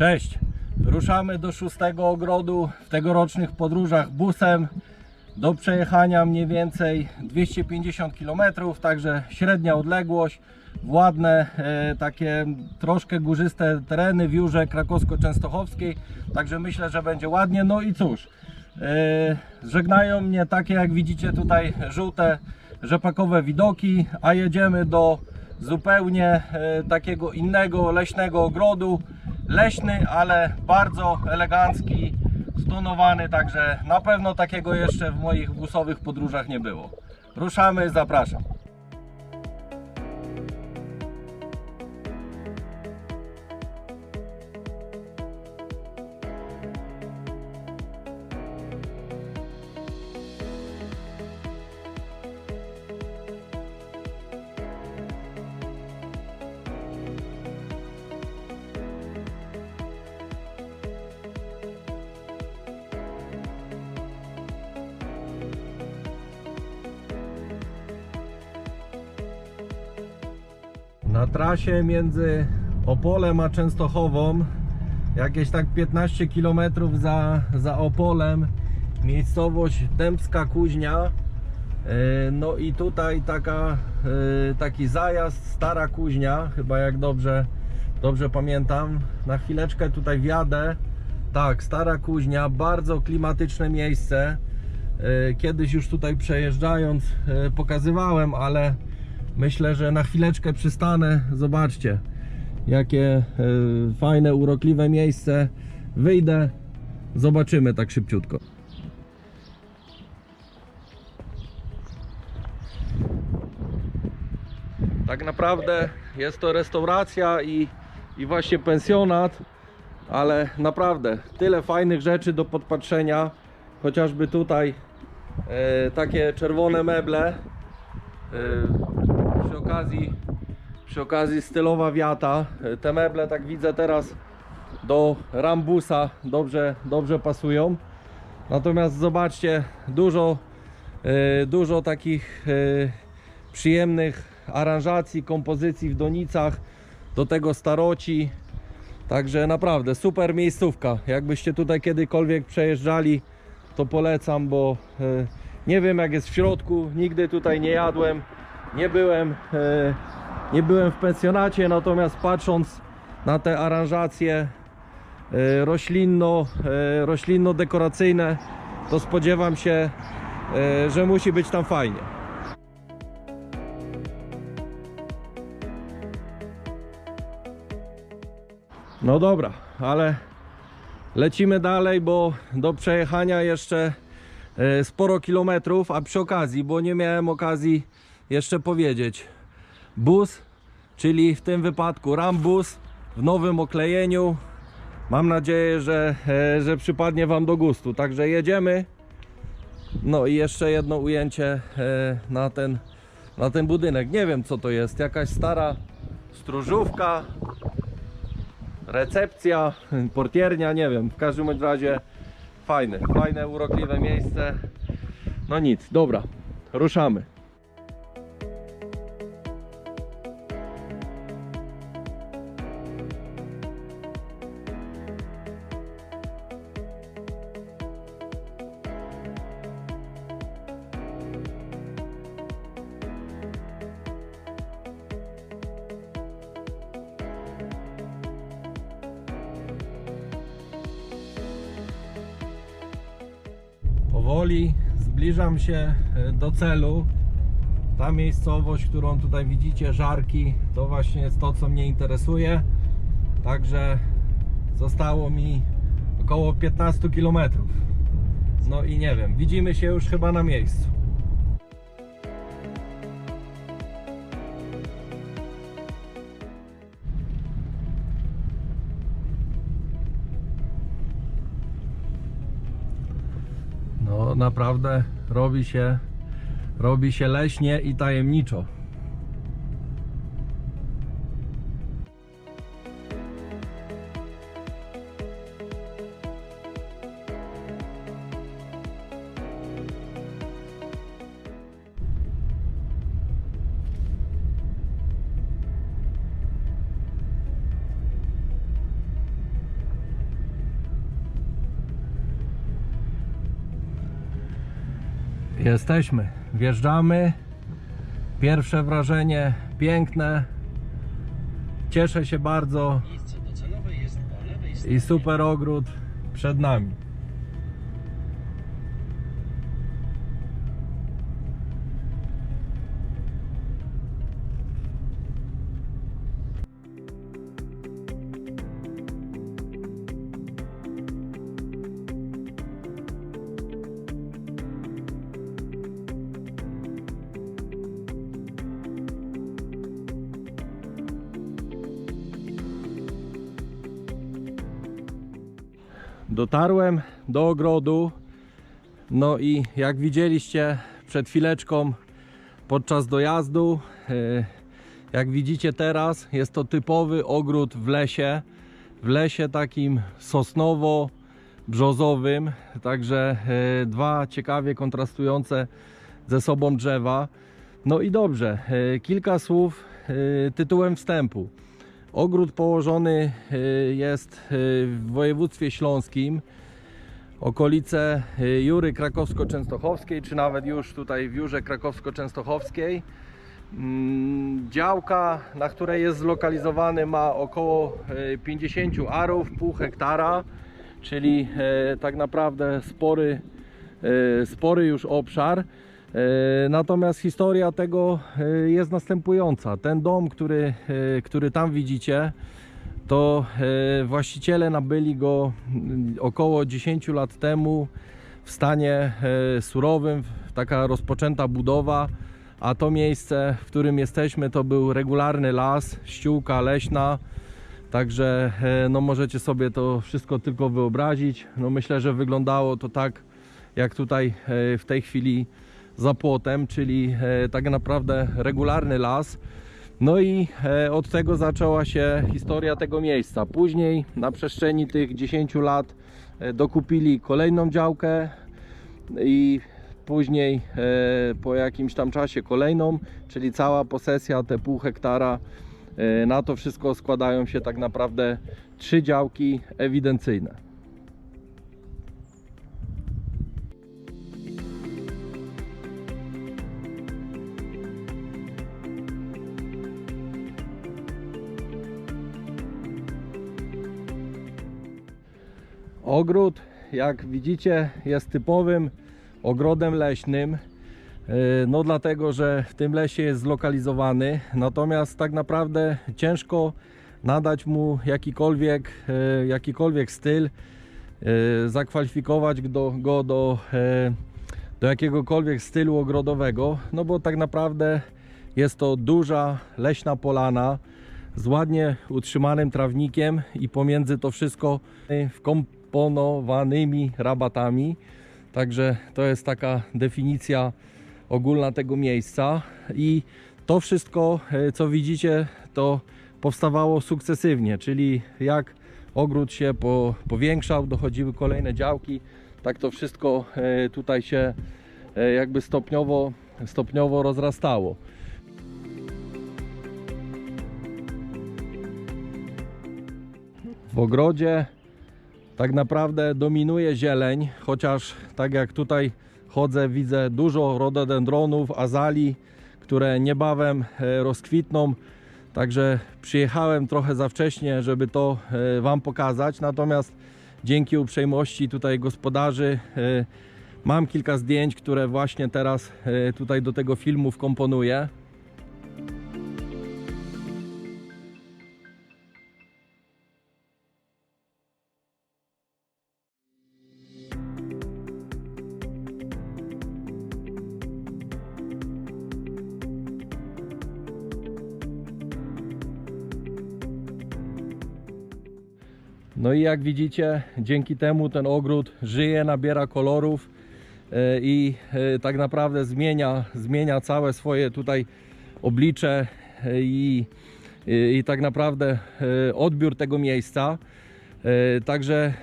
Cześć! Ruszamy do szóstego ogrodu w tegorocznych podróżach busem. Do przejechania mniej więcej 250 km, także średnia odległość. w Ładne, e, takie troszkę górzyste tereny w Jurze Krakowsko-Częstochowskiej. Także myślę, że będzie ładnie. No i cóż, e, żegnają mnie takie jak widzicie tutaj żółte rzepakowe widoki, a jedziemy do zupełnie e, takiego innego leśnego ogrodu. Leśny, ale bardzo elegancki, stonowany, także na pewno takiego jeszcze w moich busowych podróżach nie było. Ruszamy, zapraszam. Na trasie między Opolem a Częstochową, jakieś tak 15 km za, za Opolem, miejscowość Dębska Kuźnia. E, No i tutaj taka, e, taki zajazd, Stara Kuźnia, chyba jak dobrze, dobrze pamiętam. Na chwileczkę tutaj wjadę. Tak, Stara Kuźnia, bardzo klimatyczne miejsce. E, Kiedyś już tutaj przejeżdżając pokazywałem, ale myślę, że na chwileczkę przystanę. Zobaczcie, jakie e, fajne, urokliwe miejsce. Wyjdę, zobaczymy tak szybciutko. Tak naprawdę jest to restauracja i, i właśnie pensjonat, ale naprawdę tyle fajnych rzeczy do podpatrzenia. Chociażby tutaj e, takie czerwone meble. Przy okazji przy okazji stylowa wiata. Te meble tak widzę teraz do rambusa dobrze, dobrze pasują. Natomiast zobaczcie, dużo, e, dużo takich e, przyjemnych aranżacji, kompozycji w donicach, do tego staroci. Także naprawdę super miejscówka. Jakbyście tutaj kiedykolwiek przejeżdżali, to polecam, bo e, nie wiem jak jest w środku, nigdy tutaj nie jadłem, nie byłem, e, nie byłem w pensjonacie, natomiast patrząc na te aranżacje e, roślinno, e, roślinno-dekoracyjne, to spodziewam się, że musi być tam fajnie. No dobra, ale lecimy dalej, bo do przejechania jeszcze sporo kilometrów, a przy okazji, bo nie miałem okazji jeszcze powiedzieć. Bus, czyli w tym wypadku Rambus w nowym oklejeniu. Mam nadzieję, że, e, że przypadnie Wam do gustu. Także jedziemy. No i jeszcze jedno ujęcie e, na ten, na ten budynek. Nie wiem co to jest, jakaś stara stróżówka, recepcja, portiernia, nie wiem. W każdym razie fajne, fajne, urokliwe miejsce. No nic, dobra, ruszamy. Powoli zbliżam się e, do celu. Ta miejscowość, którą tutaj widzicie, Żarki, to właśnie jest to, co mnie interesuje. Także zostało mi około 15 km. No i nie wiem, widzimy się już chyba na miejscu. No naprawdę robi się robi się leśnie i tajemniczo. Jesteśmy, wjeżdżamy. Pierwsze wrażenie piękne. Cieszę się bardzo i super ogród przed nami. Dotarłem do ogrodu. No i jak widzieliście przed chwileczką podczas dojazdu, e, jak widzicie teraz, jest to typowy ogród w lesie. W lesie takim sosnowo-brzozowym. Także e, dwa ciekawie kontrastujące ze sobą drzewa. No i dobrze, e, kilka słów tytułem wstępu. Ogród położony y, jest y, w województwie śląskim, okolice y, Jury Krakowsko-Częstochowskiej, czy nawet już tutaj w Jurze Krakowsko-Częstochowskiej. Mm, Działka, na której jest zlokalizowany, ma około y, 50 arów, pół hektara, czyli tak naprawdę spory, spory już obszar. E, Natomiast historia tego e, jest następująca. Ten dom, który, e, który tam widzicie, to właściciele nabyli go mm, około 10 lat temu w stanie surowym, taka rozpoczęta budowa, a to miejsce, w którym jesteśmy, to był regularny las, ściółka leśna. Także no możecie sobie to wszystko tylko wyobrazić. No myślę, że wyglądało to tak, jak tutaj w tej chwili za płotem, czyli e, tak naprawdę regularny las. No i e, od tego zaczęła się historia tego miejsca. Później na przestrzeni tych 10 lat e, dokupili kolejną działkę i później po jakimś tam czasie kolejną, czyli cała posesja, te pół hektara. Na to wszystko składają się tak naprawdę trzy działki ewidencyjne. Ogród, jak widzicie, jest typowym ogrodem leśnym. Yy, No dlatego, że w tym lesie jest zlokalizowany. Natomiast tak naprawdę ciężko nadać mu jakikolwiek, yy, jakikolwiek styl, yy, zakwalifikować go do, do jakiegokolwiek stylu ogrodowego. No bo tak naprawdę jest to duża leśna polana z ładnie utrzymanym trawnikiem i pomiędzy to wszystko wkomponowanymi rabatami. Także to jest taka definicja ogólna tego miejsca i to wszystko e, co widzicie to powstawało sukcesywnie, czyli jak ogród się po, powiększał, dochodziły kolejne działki, tak to wszystko e, tutaj się e, jakby stopniowo, stopniowo rozrastało. W ogrodzie tak naprawdę dominuje zieleń, chociaż tak jak tutaj chodzę, widzę dużo rododendronów, azalii, które niebawem e, rozkwitną. Także przyjechałem trochę za wcześnie, żeby to e, Wam pokazać. Natomiast dzięki uprzejmości tutaj gospodarzy e, mam kilka zdjęć, które właśnie teraz tutaj do tego filmu wkomponuję. No i jak widzicie, dzięki temu ten ogród żyje, nabiera kolorów e, i e, tak naprawdę zmienia, zmienia całe swoje tutaj oblicze e, i, i, tak naprawdę odbiór tego miejsca. Także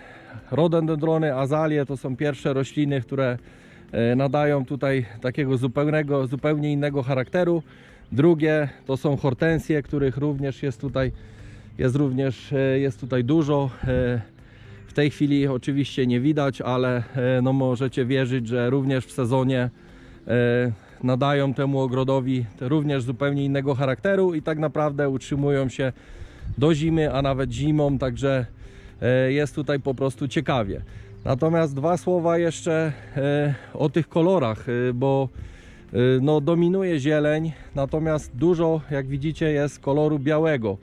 rododendrony, azalie to są pierwsze rośliny, które nadają tutaj takiego zupełnego, zupełnie innego charakteru. Drugie to są hortensje, których również jest tutaj jest również e, jest tutaj dużo. E, W tej chwili oczywiście nie widać, ale e, no możecie wierzyć, że również w sezonie nadają temu ogrodowi również zupełnie innego charakteru i tak naprawdę utrzymują się do zimy, a nawet zimą, także jest tutaj po prostu ciekawie. Natomiast dwa słowa jeszcze o tych kolorach, bo no, dominuje zieleń, natomiast dużo, jak widzicie, jest koloru białego.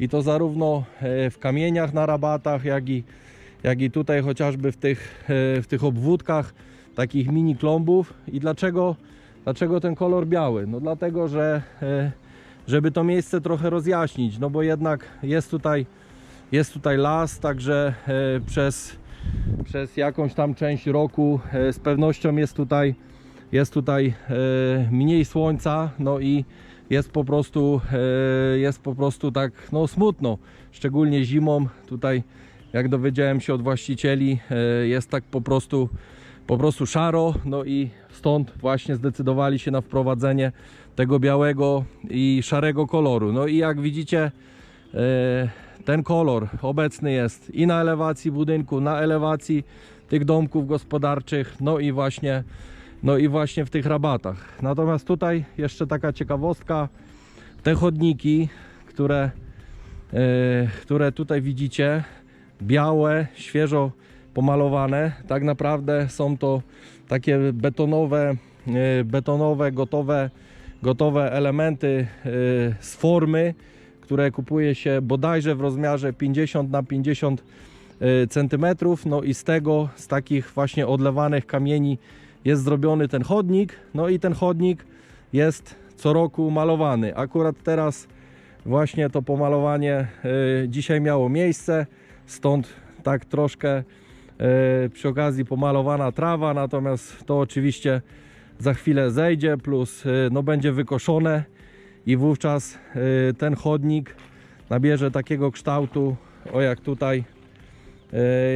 I to zarówno e, w kamieniach na rabatach, jak i, jak i tutaj chociażby w tych, e, w tych obwódkach takich mini klombów. I dlaczego, dlaczego ten kolor biały? No dlatego, że e, żeby to miejsce trochę rozjaśnić, no bo jednak jest tutaj, jest tutaj las, także przez, przez jakąś tam część roku z pewnością jest tutaj, jest tutaj mniej słońca, no i jest po prostu, e, jest po prostu tak no smutno, szczególnie zimą. Tutaj jak dowiedziałem się od właścicieli e, jest tak po prostu po prostu szaro, no i stąd właśnie zdecydowali się na wprowadzenie tego białego i szarego koloru. No i jak widzicie, e, ten kolor obecny jest i na elewacji budynku, na elewacji tych domków gospodarczych, no i właśnie, no i właśnie w tych rabatach. Natomiast tutaj jeszcze taka ciekawostka, te chodniki, które, e, które tutaj widzicie, białe, świeżo pomalowane. Tak naprawdę są to takie betonowe, e, betonowe gotowe, gotowe elementy e, z formy, które kupuje się bodajże w rozmiarze 50 na 50 e, centymetrów. No i z tego, z takich właśnie odlewanych kamieni jest zrobiony ten chodnik. No i ten chodnik jest co roku malowany. Akurat teraz właśnie to pomalowanie e, dzisiaj miało miejsce, stąd tak troszkę e, przy okazji pomalowana trawa, natomiast to oczywiście za chwilę zejdzie, plus e, no będzie wykoszone i wówczas ten chodnik nabierze takiego kształtu, o jak tutaj,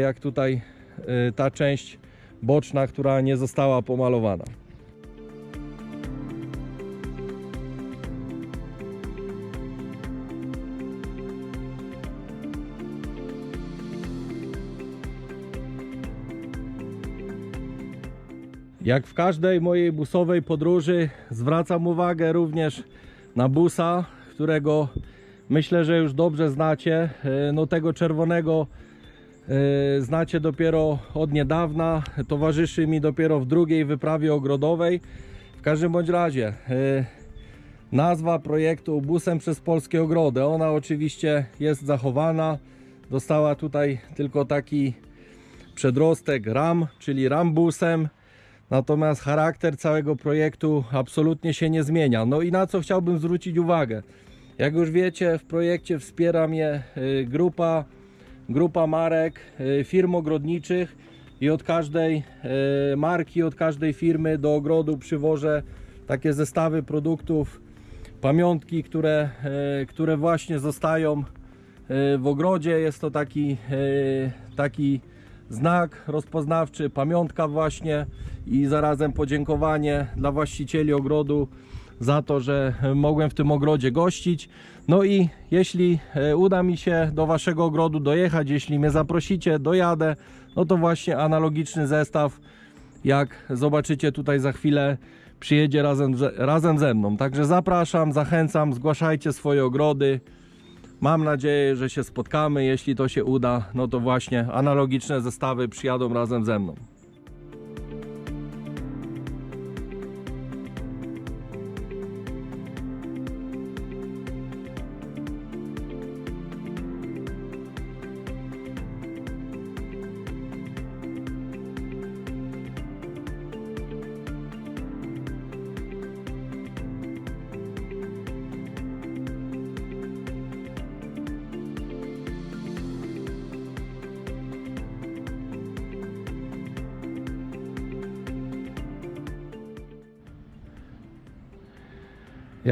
jak tutaj ta część boczna, która nie została pomalowana. Jak w każdej mojej busowej podróży zwracam uwagę również na busa, którego myślę, że już dobrze znacie. E, No tego czerwonego znacie dopiero od niedawna. Towarzyszy mi dopiero w drugiej wyprawie ogrodowej. W każdym bądź razie e, nazwa projektu busem przez polskie ogrody. Ona oczywiście jest zachowana. Dostała tutaj tylko taki przedrostek RAM, czyli rambusem. Natomiast charakter całego projektu absolutnie się nie zmienia. No i na co chciałbym zwrócić uwagę. Jak już wiecie, w projekcie wspiera mnie y, grupa, grupa marek, y, firm ogrodniczych i od każdej y, marki, od każdej firmy do ogrodu przywożę takie zestawy produktów, pamiątki, które, y, które właśnie zostają w ogrodzie. Jest to taki, taki znak rozpoznawczy, pamiątka właśnie i zarazem podziękowanie dla właścicieli ogrodu za to, że mogłem w tym ogrodzie gościć. No i jeśli e, uda mi się do waszego ogrodu dojechać, jeśli mnie zaprosicie, dojadę, no to właśnie analogiczny zestaw, jak zobaczycie tutaj za chwilę, przyjedzie razem, ze- razem ze mną. Także zapraszam, zachęcam, zgłaszajcie swoje ogrody. Mam nadzieję, że się spotkamy. Jeśli to się uda, no to właśnie analogiczne zestawy przyjadą razem ze mną.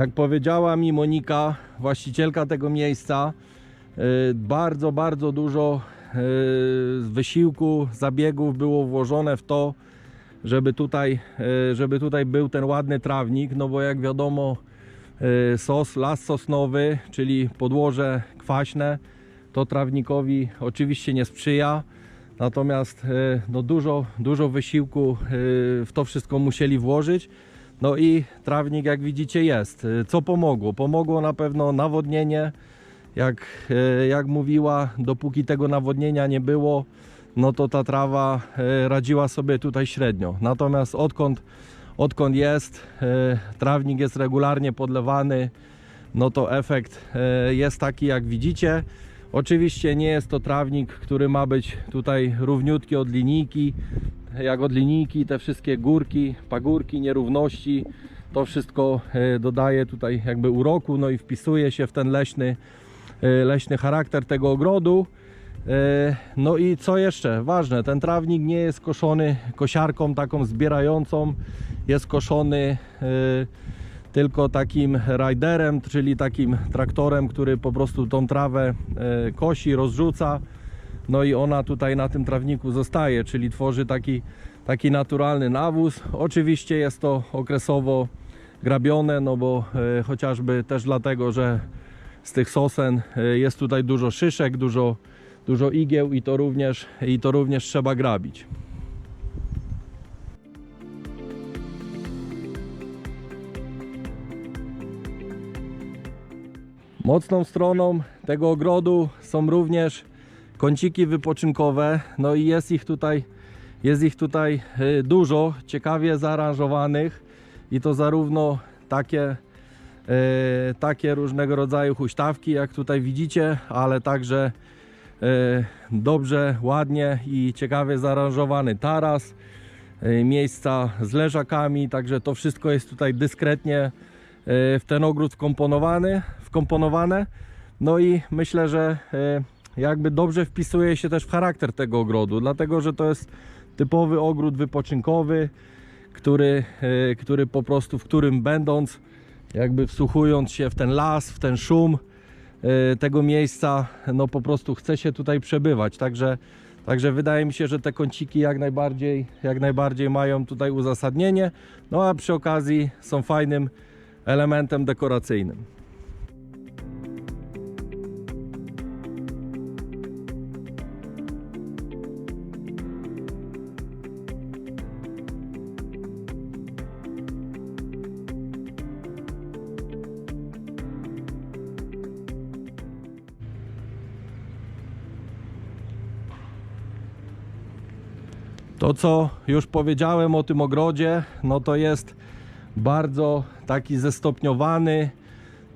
Jak powiedziała mi Monika, właścicielka tego miejsca, y, bardzo, bardzo dużo y, wysiłku, zabiegów było włożone w to, żeby tutaj, y, żeby tutaj był ten ładny trawnik, no bo jak wiadomo, sos, las sosnowy, czyli podłoże kwaśne, to trawnikowi oczywiście nie sprzyja. Natomiast no dużo, dużo wysiłku w to wszystko musieli włożyć. No i trawnik jak widzicie jest. Y, Co pomogło? Pomogło na pewno nawodnienie. Jak, y, jak mówiła, dopóki tego nawodnienia nie było, no to ta trawa y, radziła sobie tutaj średnio. Natomiast odkąd, odkąd jest, trawnik jest regularnie podlewany, no to efekt jest taki jak widzicie. Oczywiście nie jest to trawnik, który ma być tutaj równiutki od linijki, jak od linijki, te wszystkie górki, pagórki, nierówności, to wszystko e, dodaje tutaj jakby uroku, no i wpisuje się w ten leśny, e, leśny charakter tego ogrodu. E, No i co jeszcze ważne, ten trawnik nie jest koszony kosiarką taką zbierającą, jest koszony tylko takim riderem, czyli takim traktorem, który po prostu tą trawę kosi, rozrzuca. No i ona tutaj na tym trawniku zostaje, czyli tworzy taki, taki naturalny nawóz. Oczywiście jest to okresowo grabione, no bo e, chociażby też dlatego, że z tych sosen e, jest tutaj dużo szyszek, dużo, dużo igieł i to również, i to również trzeba grabić. Mocną stroną tego ogrodu są również kąciki wypoczynkowe. No i jest ich tutaj, jest ich tutaj y, dużo, ciekawie zaaranżowanych i to zarówno takie, y, takie różnego rodzaju huśtawki, jak tutaj widzicie, ale także y, dobrze, ładnie i ciekawie zaaranżowany taras, miejsca z leżakami, także to wszystko jest tutaj dyskretnie w ten ogród wkomponowany, wkomponowane. No i myślę, że jakby dobrze wpisuje się też w charakter tego ogrodu, dlatego że to jest typowy ogród wypoczynkowy, który, y, który po prostu, w którym będąc, jakby wsłuchując się w ten las, w ten szum y, tego miejsca, no po prostu chce się tutaj przebywać. Także, także wydaje mi się, że te kąciki jak najbardziej, jak najbardziej mają tutaj uzasadnienie, no a przy okazji są fajnym elementem dekoracyjnym. To, co już powiedziałem o tym ogrodzie, no to jest bardzo taki zestopniowany.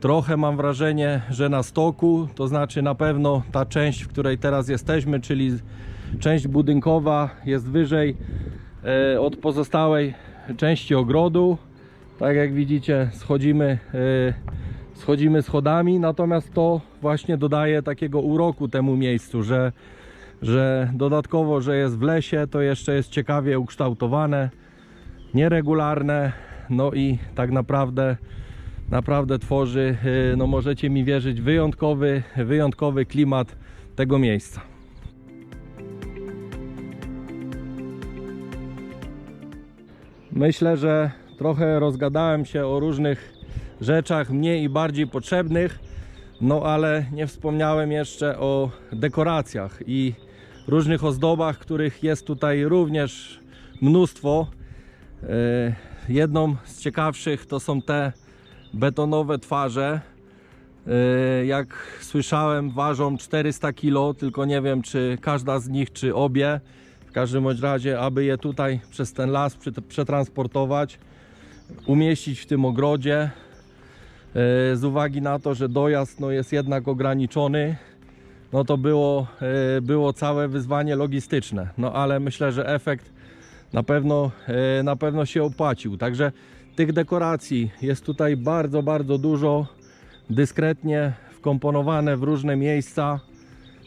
Trochę mam wrażenie, że na stoku, to znaczy na pewno ta część, w której teraz jesteśmy, czyli część budynkowa jest wyżej e, od pozostałej części ogrodu. Tak jak widzicie, schodzimy, e, schodzimy schodami, natomiast to właśnie dodaje takiego uroku temu miejscu, że że dodatkowo, że jest w lesie, to jeszcze jest ciekawie ukształtowane, nieregularne, no i tak naprawdę naprawdę tworzy, yy, no możecie mi wierzyć, wyjątkowy, wyjątkowy klimat tego miejsca. Myślę, że trochę rozgadałem się o różnych rzeczach mniej i bardziej potrzebnych, no ale nie wspomniałem jeszcze o dekoracjach i różnych ozdobach, których jest tutaj również mnóstwo. E, Jedną z ciekawszych to są te betonowe twarze. E, Jak słyszałem, ważą 400 kg, tylko nie wiem, czy każda z nich, czy obie. W każdym bądź razie, aby je tutaj przez ten las prze- przetransportować, umieścić w tym ogrodzie, z uwagi na to, że dojazd no, jest jednak ograniczony, no to było, e, było całe wyzwanie logistyczne. No ale myślę, że efekt na pewno, e, na pewno się opłacił. Także tych dekoracji jest tutaj bardzo, bardzo dużo, dyskretnie wkomponowane w różne miejsca,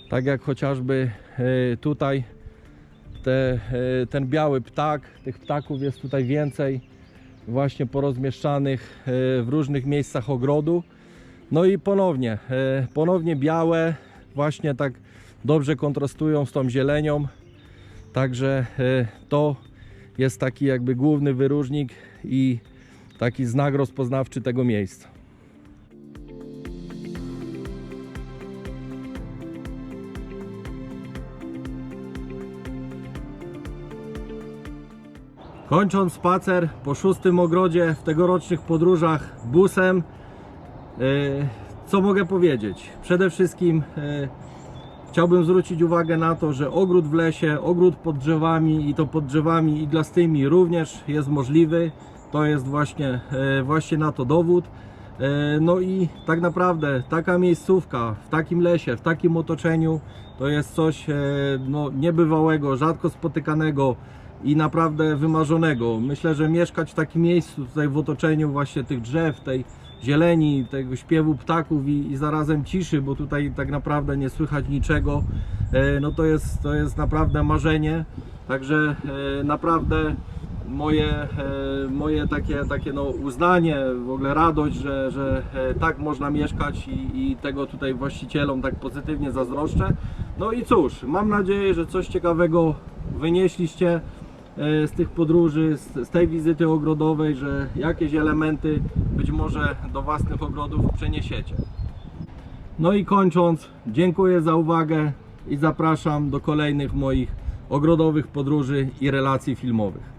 tak jak chociażby e, tutaj te, e, ten biały ptak, tych ptaków jest tutaj więcej właśnie porozmieszczanych e, w różnych miejscach ogrodu. No i ponownie, e, ponownie białe, właśnie tak dobrze kontrastują z tą zielenią. Także e, to jest taki jakby główny wyróżnik i taki znak rozpoznawczy tego miejsca. Kończąc spacer po szóstym ogrodzie w tegorocznych podróżach busem, e, co mogę powiedzieć? Przede wszystkim e, chciałbym zwrócić uwagę na to, że ogród w lesie, ogród pod drzewami i to pod drzewami iglastymi również jest możliwy. To jest właśnie, e, właśnie na to dowód. No i tak naprawdę taka miejscówka w takim lesie, w takim otoczeniu to jest coś no, niebywałego, rzadko spotykanego i naprawdę wymarzonego. Myślę, że mieszkać w takim miejscu, tutaj w otoczeniu właśnie tych drzew, tej zieleni, tego śpiewu ptaków i, i zarazem ciszy, bo tutaj tak naprawdę nie słychać niczego, e, no to jest, to jest naprawdę marzenie. Także e, naprawdę moje, e, moje takie, takie no uznanie, w ogóle radość, że, że tak można mieszkać i, i tego tutaj właścicielom tak pozytywnie zazdroszczę. No i cóż, mam nadzieję, że coś ciekawego wynieśliście z tych podróży, z, z tej wizyty ogrodowej, że jakieś elementy być może do własnych ogrodów przeniesiecie. No i kończąc, dziękuję za uwagę i zapraszam do kolejnych moich ogrodowych podróży i relacji filmowych.